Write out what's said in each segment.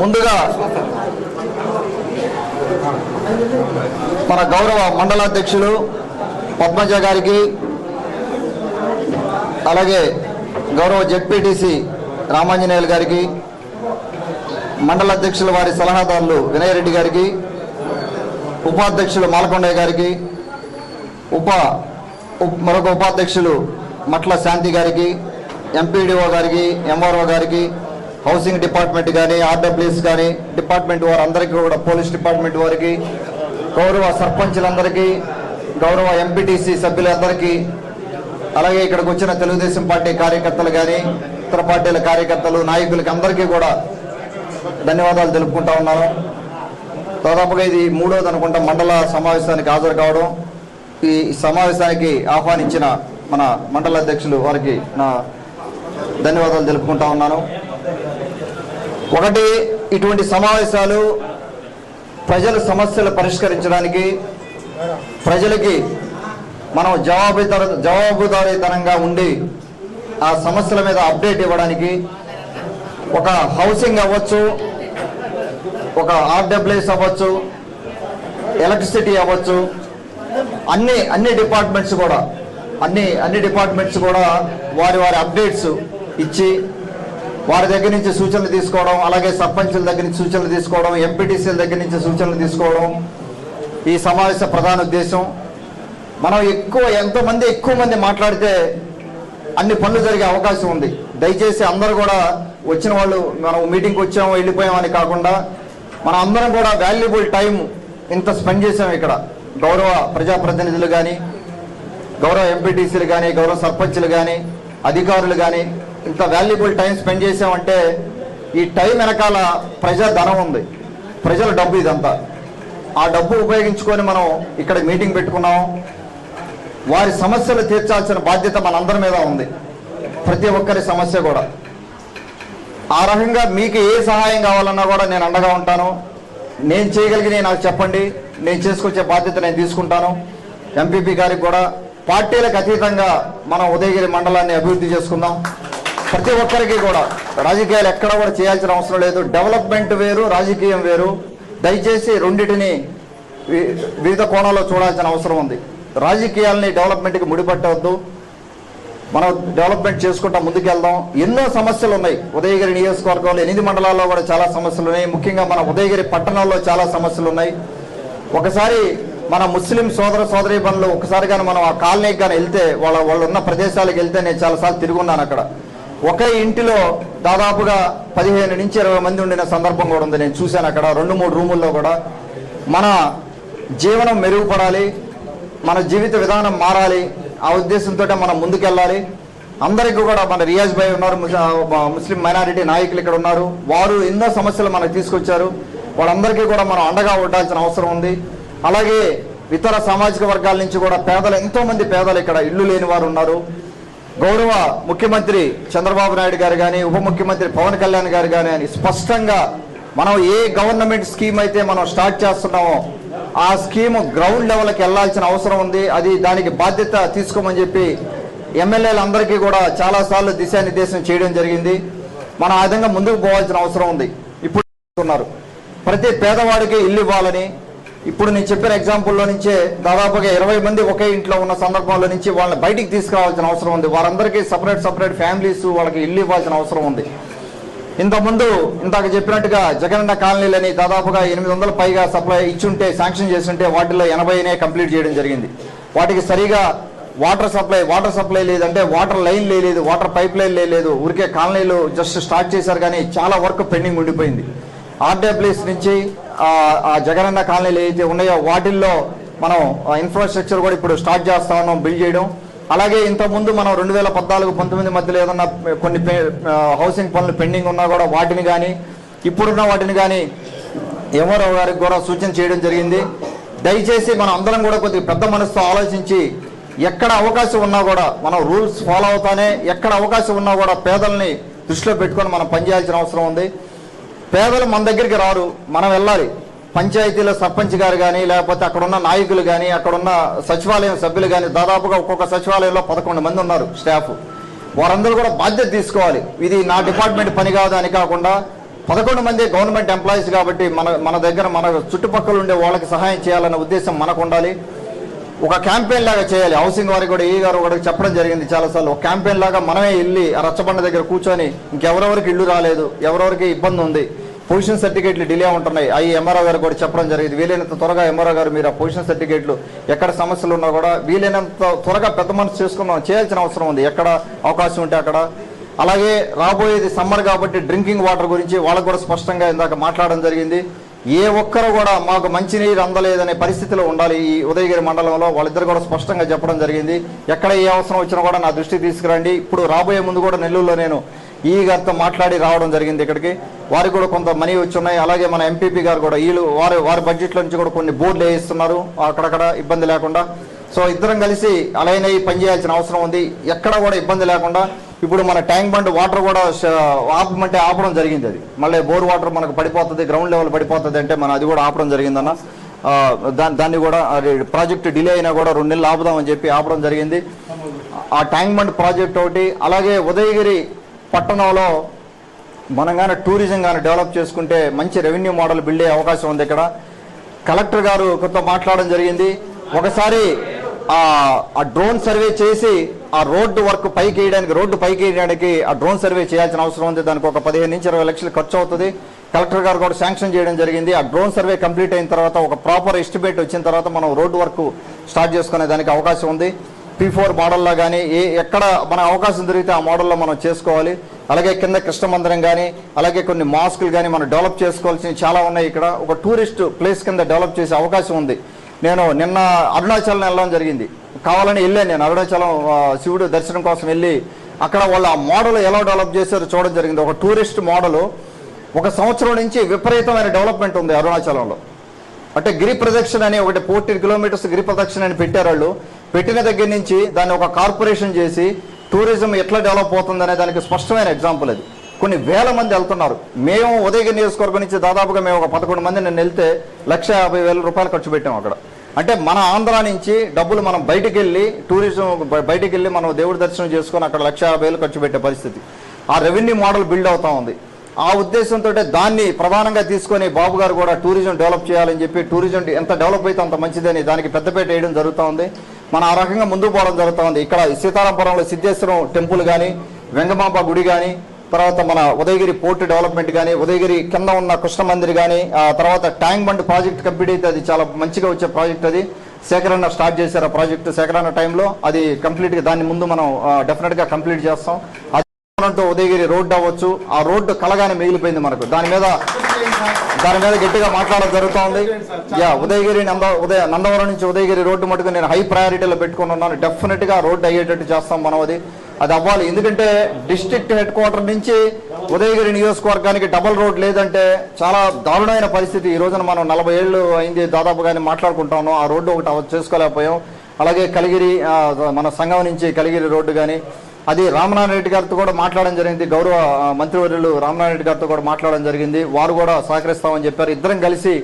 ముందుగా మన గౌరవ మండలాధ్యక్షులు పద్మజ గారికి అలాగే గౌరవ జెడ్పీటీసీ రామాంజనేయులు గారికి మండల అధ్యక్షుల వారి సలహాదారులు వినయరెడ్డి గారికి ఉపాధ్యక్షులు మాలకొండయ్య గారికి ఉప మరొక ఉపాధ్యక్షులు మట్ల శాంతి గారికి ఎంపీడీఓ గారికి ఎంఆర్ఓ గారికి హౌసింగ్ డిపార్ట్మెంట్ కానీ ఆర్డబ్ల్యూఎస్ కానీ డిపార్ట్మెంట్ వారు అందరికీ కూడా పోలీస్ డిపార్ట్మెంట్ వారికి గౌరవ సర్పంచులందరికీ గౌరవ ఎంపీటీసీ సభ్యులందరికీ అలాగే ఇక్కడికి వచ్చిన తెలుగుదేశం పార్టీ కార్యకర్తలు కానీ ఇతర పార్టీల కార్యకర్తలు నాయకులకి అందరికీ కూడా ధన్యవాదాలు తెలుపుకుంటా ఉన్నాను. దాదాపుగా ఇది మూడోది అనుకుంటా మండల సమావేశానికి హాజరు కావడం. ఈ సమావేశానికి ఆహ్వానించిన మన మండల అధ్యక్షులు వారికి నా ధన్యవాదాలు తెలుపుకుంటా ఉన్నాను. ఒకటి ఇటువంటి సమావేశాలు ప్రజల సమస్యలు పరిష్కరించడానికి ప్రజలకి మనం జవాబుదారు జవాబుదారీతనంగా ఉండి ఆ సమస్యల మీద అప్డేట్ ఇవ్వడానికి ఒక హౌసింగ్ అవ్వచ్చు ఒక ఆర్డబ్ల్యూఎస్ అవ్వచ్చు ఎలక్ట్రిసిటీ అవ్వచ్చు అన్ని అన్ని డిపార్ట్మెంట్స్ కూడా అన్ని అన్ని డిపార్ట్మెంట్స్ కూడా వారి వారి అప్డేట్స్ ఇచ్చి వారి దగ్గర నుంచి సూచనలు తీసుకోవడం అలాగే సర్పంచుల దగ్గర నుంచి సూచనలు తీసుకోవడం ఎంపీటీసీల దగ్గర నుంచి సూచనలు తీసుకోవడం ఈ సమావేశ ప్రధాన ఉద్దేశం. మనం ఎక్కువ ఎంతోమంది ఎక్కువ మంది మాట్లాడితే అన్ని పనులు జరిగే అవకాశం ఉంది. దయచేసి అందరూ కూడా వచ్చిన వాళ్ళు మనం మీటింగ్కి వచ్చాము వెళ్ళిపోయామని కాకుండా మనం అందరం కూడా వాల్యుబుల్ టైం ఇంత స్పెండ్ చేసాం ఇక్కడ. గౌరవ ప్రజాప్రతినిధులు కానీ గౌరవ ఎంపీటీసీలు కానీ గౌరవ సర్పంచ్లు కానీ అధికారులు కానీ ఇంత వాల్యుబుల్ టైం స్పెండ్ చేసామంటే ఈ టైం వెనకాల ప్రజా ధనం ఉంది. ప్రజల డబ్బు ఇదంతా. ఆ డబ్బు ఉపయోగించుకొని మనం ఇక్కడ మీటింగ్ పెట్టుకున్నాం. వారి సమస్యలు తీర్చాల్సిన బాధ్యత మనందరి మీద ఉంది. ప్రతి ఒక్కరి సమస్య కూడా. ఆ రకంగా మీకు ఏ సహాయం కావాలన్నా కూడా నేను అండగా ఉంటాను. నేను చేయగలిగినవి నాకు చెప్పండి. నేను చేసుకొచ్చే బాధ్యత నేను తీసుకుంటాను. ఎంపీపీ గారికి కూడా పార్టీలకు అతీతంగా మనం ఉదయగిరి మండలాన్ని అభివృద్ధి చేసుకుందాం. ప్రతి ఒక్కరికి కూడా రాజకీయాలు ఎక్కడ కూడా చేయాల్సిన అవసరం లేదు. డెవలప్మెంట్ వేరు రాజకీయం వేరు. దయచేసి రెండింటిని వివిధ కోణాల్లో చూడాల్సిన అవసరం ఉంది. రాజకీయాలని డెవలప్మెంట్కి ముడిపట్టవద్దు. మనం డెవలప్మెంట్ చేసుకుంటా ముందుకెళ్దాం. ఎన్నో సమస్యలు ఉన్నాయి. ఉదయగిరి నియోజకవర్గంలో ఎనిమిది మండలాల్లో కూడా చాలా సమస్యలు ఉన్నాయి. ముఖ్యంగా మన ఉదయగిరి పట్టణంలో చాలా సమస్యలు ఉన్నాయి. ఒకసారి మన ముస్లిం సోదర సోదరీ పనులు ఒకసారి కానీ మనం ఆ కాలనీకి కానీ వెళ్తే వాళ్ళ వాళ్ళు ఉన్న ప్రదేశాలకు వెళ్తే నేను చాలాసార్లు తిరుగున్నాను అక్కడ. ఒకే ఇంటిలో దాదాపుగా పదిహేను నుంచి ఇరవై మంది ఉండిన సందర్భం కూడా ఉంది. నేను చూశాను అక్కడ రెండు మూడు రూముల్లో కూడా. మన జీవనం మెరుగుపడాలి మన జీవిత విధానం మారాలి. ఆ ఉద్దేశంతో మనం ముందుకెళ్ళాలి. అందరికీ కూడా మన రియాజ్ భాయ్ ఉన్నారు ముస- ముస్లిం మైనారిటీ నాయకులు ఇక్కడ ఉన్నారు. వారు ఎన్నో సమస్యలు మనకు తీసుకొచ్చారు. వాళ్ళందరికీ కూడా మనం అండగా ఉండాల్సిన అవసరం ఉంది. అలాగే ఇతర సామాజిక వర్గాల నుంచి కూడా పేదలు ఎంతోమంది పేదలు ఇక్కడ ఇల్లు లేని వారు ఉన్నారు. గౌరవ ముఖ్యమంత్రి చంద్రబాబు నాయుడు గారు కానీ ఉప ముఖ్యమంత్రి పవన్ కళ్యాణ్ గారు కానీ అని స్పష్టంగా మనం ఏ గవర్నమెంట్ స్కీమ్ అయితే మనం స్టార్ట్ చేస్తున్నామో ఆ స్కీమ్ గ్రౌండ్ లెవెల్కి వెళ్ళాల్సిన అవసరం ఉంది. అది దానికి బాధ్యత తీసుకోమని చెప్పి ఎమ్మెల్యేలందరికీ కూడా చాలాసార్లు దిశానిర్దేశం చేయడం జరిగింది. మనం ఆ విధంగా ముందుకు పోవాల్సిన అవసరం ఉంది. ఇప్పుడు ప్రతి పేదవాడికి ఇల్లు ఇవ్వాలని ఇప్పుడు నేను చెప్పిన ఎగ్జాంపుల్లో నుంచే దాదాపుగా ఇరవై మంది ఒకే ఇంట్లో ఉన్న సందర్భంలో నుంచి వాళ్ళని బయటికి తీసుకురావాల్సిన అవసరం ఉంది. వారందరికీ సపరేట్ సపరేట్ ఫ్యామిలీస్ వాళ్ళకి ఇల్లు ఇవ్వాల్సిన అవసరం ఉంది. ఇంతకుముందు ఇందాక చెప్పినట్టుగా జగనన్న కాలనీలని దాదాపుగా ఎనిమిది వందల పైగా సప్లై ఇచ్చుంటే శాంక్షన్ చేస్తుంటే వాటిలో ఎనభైనే కంప్లీట్ చేయడం జరిగింది. వాటికి సరిగా వాటర్ సప్లై వాటర్ సప్లై లేదంటే వాటర్ లైన్ లేదు వాటర్ పైప్ లైన్ లేదు ఊరికే కాలనీలు జస్ట్ స్టార్ట్ చేశారు కానీ చాలా వర్క్ పెండింగ్ ఉండిపోయింది. ఆర్డబ్ల్యూఎస్ నుంచి ఆ- జగనన్న కాలనీలు ఏవైతే ఉన్నాయో వాటిల్లో మనం ఇన్ఫ్రాస్ట్రక్చర్ కూడా ఇప్పుడు స్టార్ట్ చేస్తా ఉన్నాం బిల్డ్ చేయడం. అలాగే ఇంతకుముందు మనం రెండు వేల పద్నాలుగు పంతొమ్మిది మధ్యలో ఏదన్నా కొన్ని హౌసింగ్ పనులు పెండింగ్ ఉన్నా కూడా వాటిని కానీ ఇప్పుడున్న వాటిని కానీ ఎంఆర్ఓ గారికి కూడా సూచన చేయడం జరిగింది. దయచేసి మనం అందరం కూడా కొద్దిగా పెద్ద మనసుతో ఆలోచించి ఎక్కడ అవకాశం ఉన్నా కూడా మనం రూల్స్ ఫాలో అవుతానే ఎక్కడ అవకాశం ఉన్నా కూడా పేదల్ని దృష్టిలో పెట్టుకొని మనం పనిచేయాల్సిన అవసరం ఉంది. పేదలు మన దగ్గరికి రారు. మనం వెళ్ళాలి. పంచాయతీలో సర్పంచ్ గారు కానీ లేకపోతే అక్కడున్న నాయకులు కానీ అక్కడున్న సచివాలయం సభ్యులు కానీ దాదాపుగా ఒక్కొక్క సచివాలయంలో పదకొండు మంది ఉన్నారు స్టాఫ్. వారందరూ కూడా బాధ్యత తీసుకోవాలి. ఇది నా డిపార్ట్మెంట్ పని కాదు అని కాకుండా పదకొండు మంది గవర్నమెంట్ ఎంప్లాయీస్ కాబట్టి మన మన దగ్గర మన చుట్టుపక్కల ఉండే వాళ్ళకి సహాయం చేయాలన్న ఉద్దేశం మనకు ఉండాలి. ఒక క్యాంపెయిన్ లాగా చేయాలి. హౌసింగ్ వారికి కూడా ఈ గారు కూడా చెప్పడం జరిగింది చాలాసార్లు. ఒక క్యాంపెయిన్ లాగా మనమే వెళ్ళి ఆ రచ్చబండ దగ్గర కూర్చొని ఇంకెవరెవరికి ఇల్లు రాలేదు ఎవరెవరికి ఇబ్బంది ఉంది పొజిషన్ సర్టిఫికేట్లు డిలే ఉంటున్నాయి. అవి ఎంఆర్ఓ గారు కూడా చెప్పడం జరిగింది. వీలైనంత త్వరగా ఎంఆర్ఓ గారు మీరు ఆ పొజిషన్ సర్టిఫికేట్లు ఎక్కడ సమస్యలు ఉన్నా కూడా వీలైనంత త్వరగా పెద్ద మనసు చేసుకున్నాం. చేయాల్సిన అవసరం ఉంది. ఎక్కడ అవకాశం ఉంటే అక్కడ. అలాగే రాబోయేది సమ్మర్ కాబట్టి డ్రింకింగ్ వాటర్ గురించి వాళ్ళకు కూడా స్పష్టంగా ఇందాక మాట్లాడడం జరిగింది. ఏ ఒక్కరు కూడా మాకు మంచినీరు అందలేదనే పరిస్థితిలో ఉండాలి ఈ ఉదయగిరి మండలంలో. వాళ్ళిద్దరు కూడా స్పష్టంగా చెప్పడం జరిగింది. ఎక్కడ ఏ అవసరం వచ్చినా కూడా నా దృష్టికి తీసుకురండి. ఇప్పుడు రాబోయే ముందు కూడా నెల్లూరులో నేను ఈ గారితో మాట్లాడి రావడం జరిగింది ఇక్కడికి. వారికి కూడా కొంత మనీ వచ్చి ఉన్నాయి. అలాగే మన ఎంపీపీ గారు కూడా వీళ్ళు వారి వారి బడ్జెట్లో నుంచి కూడా కొన్ని బోర్డులు వేయిస్తున్నారు. అక్కడక్కడ ఇబ్బంది లేకుండా. సో ఇద్దరం కలిసి అలాగే పనిచేయాల్సిన అవసరం ఉంది. ఎక్కడ కూడా ఇబ్బంది లేకుండా ఇప్పుడు మన ట్యాంక్ బండ్ వాటర్ కూడా ఆపమంటే ఆపడం జరిగింది అది. మళ్ళీ బోర్ వాటర్ మనకు పడిపోతుంది గ్రౌండ్ లెవెల్ పడిపోతుంది అంటే మన అది కూడా ఆపడం జరిగిందన్న. ఆ, దాన్ని దాన్ని కూడా ప్రాజెక్ట్ డిలే అయినా కూడా రెండు నెలలు ఆపుదామని చెప్పి ఆపడం జరిగింది. ఆ ట్యాంక్ బండ్ ప్రాజెక్ట్ ఒకటి అలాగే ఉదయగిరి పట్టణంలో మనం కానీ టూరిజం కానీ డెవలప్ చేసుకుంటే మంచి రెవెన్యూ మోడల్ బిల్డ్ అయ్యే అవకాశం ఉంది ఇక్కడ. కలెక్టర్ గారు కొంత మాట్లాడడం జరిగింది. ఒకసారి ఆ డ్రోన్ సర్వే చేసి ఆ రోడ్డు వర్క్ పైకి వేయడానికి రోడ్డు పైకి వేయడానికి ఆ డ్రోన్ సర్వే చేయాల్సిన అవసరం ఉంది. దానికి ఒక పదిహేను నుంచి ఇరవై లక్షలు ఖర్చు అవుతుంది. కలెక్టర్ గారు కూడా శాంక్షన్ చేయడం జరిగింది. ఆ డ్రోన్ సర్వే కంప్లీట్ అయిన తర్వాత ఒక ప్రాపర్ ఎస్టిమేట్ వచ్చిన తర్వాత మనం రోడ్డు వర్క్ స్టార్ట్ చేసుకునే దానికి అవకాశం ఉంది. పీ ఫోర్ మోడల్లో కానీ ఏ ఎక్కడ మన అవకాశం దొరికితే ఆ మోడల్లో మనం చేసుకోవాలి. అలాగే కింద కృష్ణ మందిరం కానీ అలాగే కొన్ని మాస్కులు కానీ మనం డెవలప్ చేసుకోవాల్సినవి చాలా ఉన్నాయి ఇక్కడ. ఒక టూరిస్ట్ ప్లేస్ కింద డెవలప్ చేసే అవకాశం ఉంది. నేను నిన్న అరుణాచలం వెళ్ళడం జరిగింది. కావాలని వెళ్ళాను నేను. అరుణాచలం శివుడు దర్శనం కోసం వెళ్ళి అక్కడ వాళ్ళు ఆ మోడల్ ఎలా డెవలప్ చేశారో చూడడం జరిగింది. ఒక టూరిస్ట్ మోడల్. ఒక సంవత్సరం నుంచి విపరీతమైన డెవలప్మెంట్ ఉంది అరుణాచలంలో. అంటే గిరి ప్రదక్షిణ అని ఒకటి ఫోర్టీన్ కిలోమీటర్స్ గిరి ప్రదక్షిణ అని పెట్టారు వాళ్ళు. పెట్టిన దగ్గర నుంచి దాన్ని ఒక కార్పొరేషన్ చేసి టూరిజం ఎట్లా డెవలప్ అవుతుంది అనే దానికి స్పష్టమైన ఎగ్జాంపుల్ అది. కొన్ని వేల మంది వెళ్తున్నారు. మేము ఉదయగిరి నియోజకవర్గం నుంచి దాదాపుగా మేము ఒక పదకొండు మంది నేను వెళ్తే లక్ష యాభై వేల రూపాయలు ఖర్చు పెట్టాం అక్కడ. అంటే మన ఆంధ్ర నుంచి డబ్బులు మనం బయటికి వెళ్ళి టూరిజం బయటికి వెళ్ళి మనం దేవుడి దర్శనం చేసుకొని అక్కడ లక్ష యాభై వేలు ఖర్చు పెట్టే పరిస్థితి. ఆ రెవెన్యూ మోడల్ బిల్డ్ అవుతా ఉంది. ఆ ఉద్దేశంతో దాన్ని ప్రధానంగా తీసుకొని బాబు గారు కూడా టూరిజం డెవలప్ చేయాలని చెప్పి టూరిజం ఎంత డెవలప్ అయితే అంత మంచిదని దానికి పెద్దపేట వేయడం జరుగుతూ ఉంది. మన ఆ రకంగా ముందుకు పోవడం జరుగుతూ ఉంది. ఇక్కడ సీతారాంపురంలో సిద్ధేశ్వరం టెంపుల్ కానీ వెంగమాంబ గుడి కానీ తర్వాత మన ఉదయగిరి పోర్ట్ డెవలప్మెంట్ కానీ ఉదయగిరి కింద ఉన్న కృష్ణ మందిర్ కానీ ఆ తర్వాత ట్యాంక్ బండ్ ప్రాజెక్ట్ కంప్లీట్ అయితే అది చాలా మంచిగా వచ్చే ప్రాజెక్ట్ అది. సేకరణ స్టార్ట్ చేశారు ఆ ప్రాజెక్ట్ సేకరణ టైంలో. అది కంప్లీట్గా దాన్ని ముందు మనం డెఫినెట్గా కంప్లీట్ చేస్తాం. అది ఉదయగిరి రోడ్డు అవ్వచ్చు. ఆ రోడ్డు కలగానే మిగిలిపోయింది మనకు. దాని మీద దాని మీద గట్టిగా మాట్లాడడం జరుగుతుంది. యా ఉదయగిరి నంద ఉదయ నందవరం నుంచి ఉదయగిరి రోడ్డు మటుకు నేను హై ప్రయారిటీలో పెట్టుకుని ఉన్నాను. డెఫినెట్గా రోడ్డు అయ్యేటట్టు చేస్తాం మనం అది. అది అవ్వాలి. ఎందుకంటే డిస్ట్రిక్ట్ హెడ్ క్వార్టర్ నుంచి ఉదయగిరి నియోజకవర్గానికి డబల్ రోడ్ లేదంటే చాలా దారుణమైన పరిస్థితి. ఈ రోజున మనం నలభై ఏళ్ళు అయింది దాదాపుగానే మాట్లాడుకుంటా ఆ రోడ్డు ఒకటి చేసుకోలేకపోయాం. అలాగే కలిగిరి మన సంఘం నుంచి కలిగిరి రోడ్డు కానీ అది రామనారాయణ రెడ్డి గారితో కూడా మాట్లాడడం జరిగింది. గౌరవ మంత్రివర్యులు రామనారాయణ రెడ్డి గారితో కూడా మాట్లాడడం జరిగింది. వారు కూడా సహకరిస్తామని చెప్పారు. ఇద్దరం కలిసి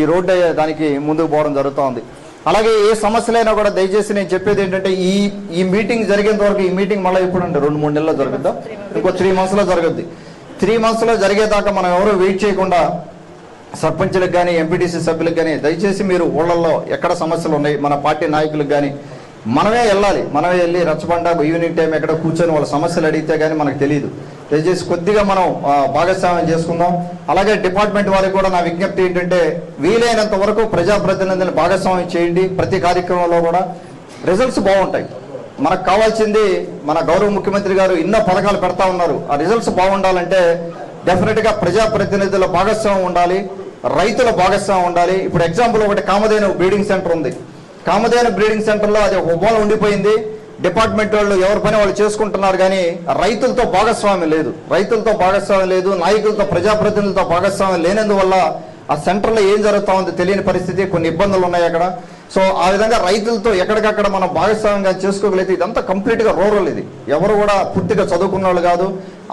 ఈ రోడ్డు అయ్యే దానికి ముందుకు పోవడం జరుగుతోంది. అలాగే ఏ సమస్యలైనా కూడా దయచేసి నేను చెప్పేది ఏంటంటే ఈ ఈ మీటింగ్ జరిగేంత వరకు ఈ మీటింగ్ మళ్ళీ ఇప్పుడు అంటే రెండు మూడు నెలల్లో జరుగుద్దా? ఇంకో త్రీ మంత్స్లో జరుగుద్ది. త్రీ మంత్స్లో జరిగేదాకా మనం ఎవరు వెయిట్ చేయకుండా సర్పంచ్లకు కానీ ఎంపీటీసీ సభ్యులకు కానీ దయచేసి మీరు ఊళ్ళల్లో ఎక్కడ సమస్యలు ఉన్నాయి మన పార్టీ నాయకులకు కానీ మనమే వెళ్ళాలి. మనమే వెళ్ళి రచ్చబండ ఈవినింగ్ టైం ఎక్కడ కూర్చొని వాళ్ళ సమస్యలు అడిగితే కానీ మనకు తెలియదు దయచేసి కొద్దిగా మనం భాగస్వామ్యం చేసుకుందాం. అలాగే డిపార్ట్మెంట్ వారికి కూడా నా విజ్ఞప్తి ఏంటంటే వీలైనంత వరకు ప్రజాప్రతినిధులను భాగస్వామ్యం చేయండి. ప్రతి కార్యక్రమంలో కూడా రిజల్ట్స్ బాగుంటాయి. మనకు కావాల్సింది మన గౌరవ ముఖ్యమంత్రి గారు ఎన్నో పథకాలు పెడతా ఉన్నారు. ఆ రిజల్ట్స్ బాగుండాలంటే డెఫినెట్గా ప్రజాప్రతినిధుల భాగస్వామ్యం ఉండాలి. రైతుల భాగస్వామ్యం ఉండాలి. ఇప్పుడు ఎగ్జాంపుల్ ఒకటి కామధేను బ్రీడింగ్ సెంటర్ ఉంది. కామధేను బ్రీడింగ్ సెంటర్లో అది ఒక మూల ఉండిపోయింది. డిపార్ట్మెంట్ వాళ్ళు ఎవరి పని వాళ్ళు చేసుకుంటున్నారు కానీ రైతులతో భాగస్వామ్యం లేదు. రైతులతో భాగస్వామ్యం లేదు నాయకులతో ప్రజాప్రతినిధులతో భాగస్వామ్యం లేనందువల్ల ఆ సెంటర్లో ఏం జరుగుతా తెలియని పరిస్థితి కొన్ని ఇబ్బందులు ఉన్నాయి అక్కడ. సో ఆ విధంగా రైతులతో ఎక్కడికక్కడ మనం భాగస్వామ్యంగా చేసుకోగలిగితే ఇదంతా కంప్లీట్గా రూరల్ ఇది. ఎవరు కూడా పూర్తిగా చదువుకున్న వాళ్ళు కాదు.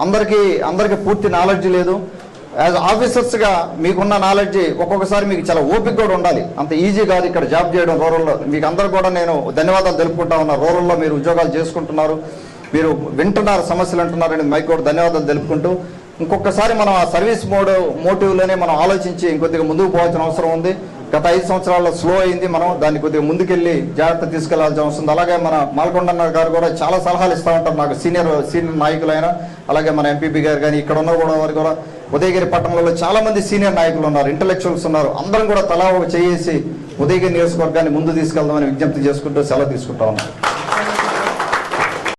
అందరికీ అందరికీ పూర్తి నాలెడ్జ్ లేదు. యాజ్ ఆఫీసర్స్గా మీకున్న నాలెడ్జ్ ఒక్కొక్కసారి మీకు చాలా ఓపిక కూడా ఉండాలి. అంత ఈజీ కాదు ఇక్కడ జాబ్ చేయడం రూరల్లో మీకు అందరు కూడా నేను ధన్యవాదాలు తెలుపుకుంటా ఉన్నా. రూరల్లో మీరు ఉద్యోగాలు చేసుకుంటున్నారు. మీరు వింటున్నారు సమస్యలు అంటున్నారని మైక్ కూడా ధన్యవాదాలు తెలుపుకుంటూ ఇంకొకసారి మనం ఆ సర్వీస్ మోడ్ మోటివ్లోనే మనం ఆలోచించి ఇంకొద్దిగా ముందుకు పోవాల్సిన అవసరం ఉంది. గత ఐదు సంవత్సరాల్లో స్లో అయింది మనం. దాన్ని కొద్దిగా ముందుకెళ్ళి జాగ్రత్త తీసుకెళ్ళాల్సిన అవసరం ఉంది. అలాగే మన మాల్కొండన్న గారు కూడా చాలా సలహాలు ఇస్తూ ఉంటారు. నాకు సీనియర్ సీనియర్ నాయకులైన అలాగే మన ఎంపీపీ గారు కానీ ఇక్కడ ఉన్న కూడా వారు కూడా ఉదయగిరి పట్టణంలో చాలా మంది సీనియర్ నాయకులు ఉన్నారు ఇంటలెక్చువల్స్ ఉన్నారు. అందరం కూడా తలా ఒక చేసి ఉదయగిరి నియోజకవర్గాన్ని ముందు తీసుకెళ్దామని విజ్ఞప్తి చేసుకుంటూ సెలవు తీసుకుంటా ఉన్నారు